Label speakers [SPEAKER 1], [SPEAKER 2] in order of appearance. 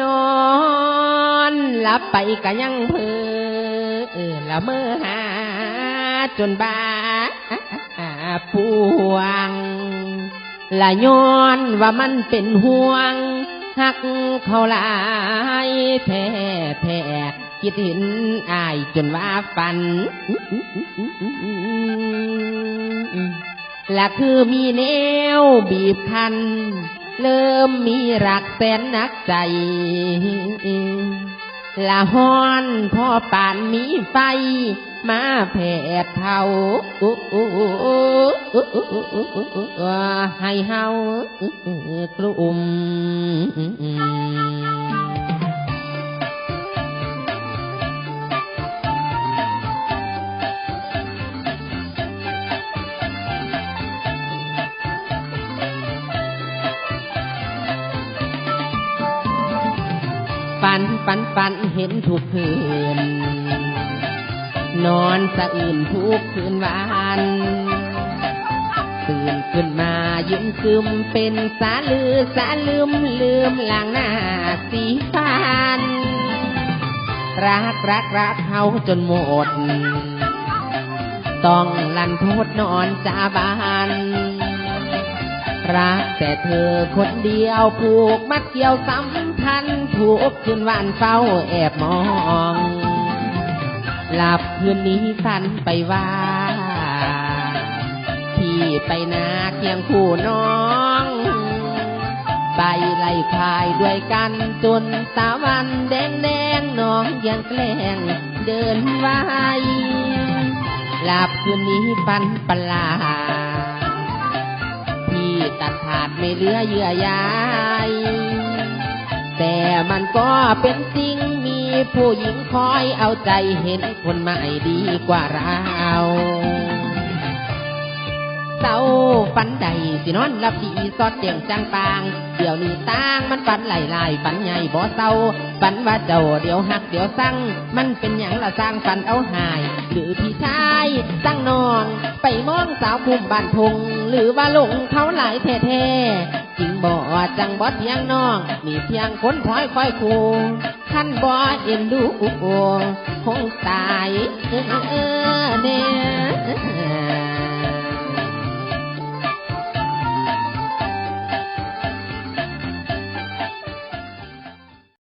[SPEAKER 1] นอนหลับไปก็ยังเพอเออละเมื่อหา จนบาปวง ละย้อนว่ามันเป็นห่วงหักเขาหลายแท้แท้คิดเห็นอายจนว่าฝันและคือมีแนวบีบคัน เริ่มมีรักแสนนักใจ ละฮ้อนพ่อป่านมีไฟ มาแผดเทาให้เฮากลุ่ม ฝันฝันฝันเห็นทุกคืน นอนสะอื่นทุกคืนวันตื่นขึ้นมายิ้มซึมเป็นสาลือสาลืมลืมหลังหน้าสีฟัน รักรักรักเขาจนหมด ต้องลันโทษนอนจาบานรักแต่เธอคนเดียวผูกมัดเกี่ยวสัมพันธ์ ถูกคืนวันเฝ้าแอบมองหลับคืนนี้ฝันไปว่า ที่ไปนาเคียงคู่น้อง ไปไล่คายด้วยกันจนตะวันแดงแดงน้องยังแกล้งเดินไว้หลับคืนนี้ฝันปลาที่ตัดขาดไม่เหลือเยื่อใย แต่มันก็เป็นจริงมีผู้หญิงคอยเอาใจเห็นคนใหม่ดีกว่าเราเศร้าฝันใด สินอนหลับดีสอดเจียงจังปางเดี๋ยวนี้ตางมันฝันไหลลายฝันใหญ่บ่เศร้าฝันว่าเจ้าเดี๋ยวหักเดี๋ยวสั่งมันเป็นอย่างละสร้างฝันเอาหาย หรือพี่ชายสั่งนอง ไปมองสาวภูมิบ้านทงหรือว่าหลงเขาหลายแท้ๆจริงบ่จังบ่เทียงน้องนี่เพียงคนคอยคอยคูท่านบ่เอ็นดูคงตายเออเออเน่